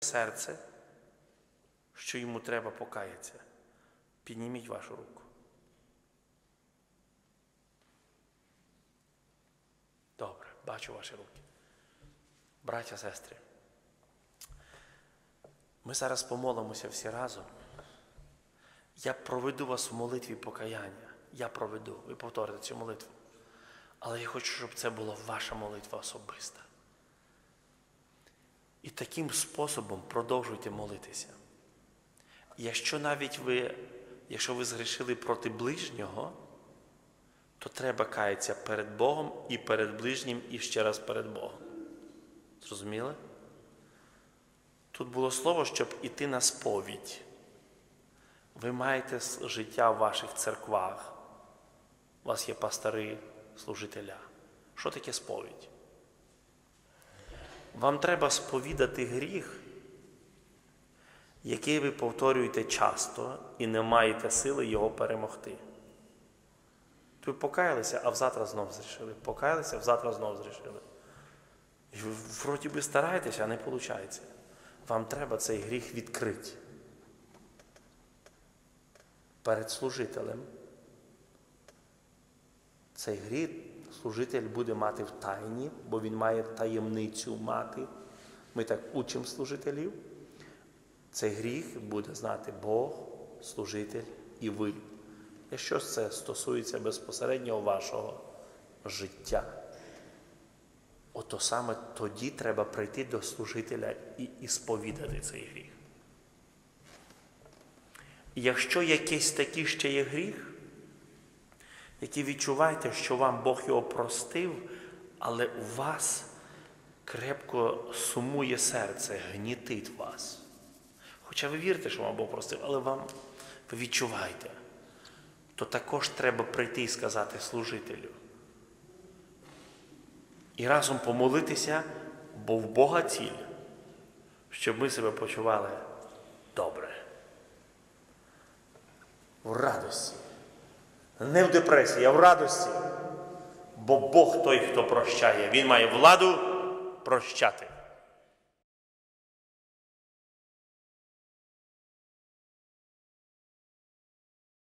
серце, що йому треба покаятися. Підніміть вашу руку. Добре, бачу ваші руки. Браття, сестри. Ми зараз помолимося всі разом. Я проведу вас в молитві покаяння. Я проведу. Ви повторите цю молитву. Але я хочу, щоб це була ваша молитва особиста. І таким способом продовжуйте молитися. Якщо навіть ви, якщо ви згрішили проти ближнього, то треба каятися перед Богом і перед ближнім, і ще раз перед Богом. Зрозуміли? Тут було слово, щоб іти на сповідь. Ви маєте життя в ваших церквах. У вас є пастори, служителя. Що таке сповідь? Вам треба сповідати гріх, який ви повторюєте часто і не маєте сили його перемогти. Ви покаялися, а взавтра знов зрішили. Покаялися, а взавтра знов зрішили. І ви вроді би стараєтеся, а не виходить. Вам треба цей гріх відкрити перед служителем. Цей гріх служитель буде мати в тайні, бо він має таємницю мати. Ми так учимо служителів. Цей гріх буде знати Бог, служитель і ви. Якщо це стосується безпосередньо вашого життя, ото саме тоді треба прийти до служителя і, сповідати цей гріх. Якщо якийсь такий ще є гріх, який відчуваєте, що вам Бог його простив, але у вас крепко сумує серце, гнітить вас. Хоча ви вірите, що вам Бог простив, але вам ви відчуваєте, то також треба прийти і сказати служителю. І разом помолитися, бо в Бога ціль, щоб ми себе почували добре. В радості. Не в депресії, а в радості. Бо Бог той, хто прощає. Він має владу прощати.